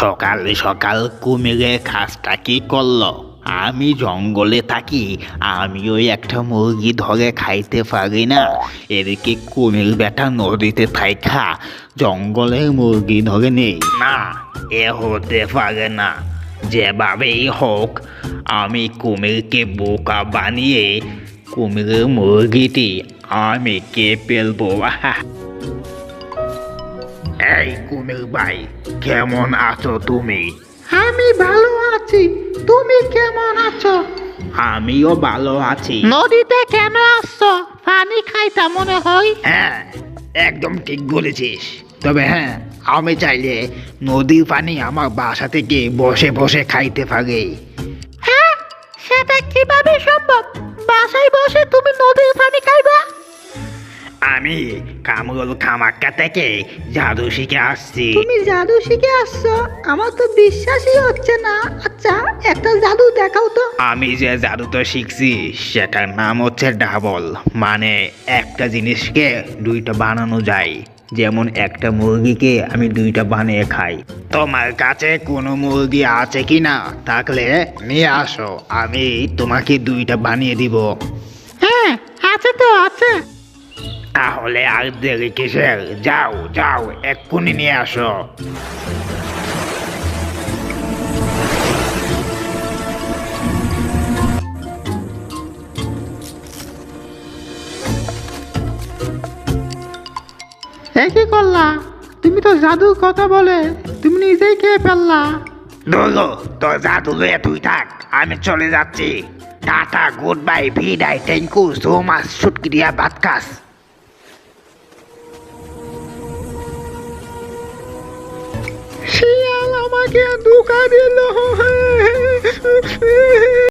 সকাল সকাল কুমিরের খাসটা কি করল? আমি জঙ্গলে থাকি আমি ওই একটা মুরগি ধরে খাইতে পারি না। এদিকে কুমির বেটা নদীতে থাইখা জঙ্গলের মুরগি ধরে নেই। না, এ হতে পারে না। যেভাবেই হোক, আমি কুমিরকে বোকা বানিয়ে কুমিরের মুরগিটি আমি কে পেলবো এই কুমির ভাই কেমন আছো তুমি? আমি ভালো আছি। তুমি কেমন আছো? আমিও ভালো আছি। নদীতে কেন আসছো? পানি খাইতা মনে হয়? হ্যাঁ একদম ঠিক বলেছিস। তবে হ্যাঁ আমি চাইলে নদীর পানি আমার বাসা থেকে বসে বসে খাইতে পারি। হ্যাঁ সেটা কীভাবে সম্ভব? আমি কামরুল খামাক্কা থেকে জাদু শিখে আসছি। তুমি জাদু শিখে আসছো? আমার তো বিশ্বাসই হচ্ছে না। আচ্ছা একটা জাদু দেখাও তো। আমি যে জাদুটা শিখছি সেটার নাম হচ্ছে ডাবল। মানে একটা জিনিসকে দুইটা বানানো যায়। যেমন একটা মুরগিকে আমি দুইটা বানিয়ে খাই। তোমার কাছে কোনো মুরগি আছে কি না থাকলে নিয়ে আসো। আমি তোমাকে দুইটা বানিয়ে দিব। হ্যাঁ আছে তো আছে। তাহলে আর দেরি কিসের? যাও যাও এক্ষুনি নিয়ে আসো। কি করলা? তুমি তো জাদুর কথা বলে তুমি নিজেই খেয়ে ফেললা। দোলো তোর জাদু লয়ে তুই থাক আমি চলে যাচ্ছি। টাটা গুড বাই ভিডাই থ্যাংক ইউ সো মাচ শুটকিরিয়া বাতকাস Daddy, love.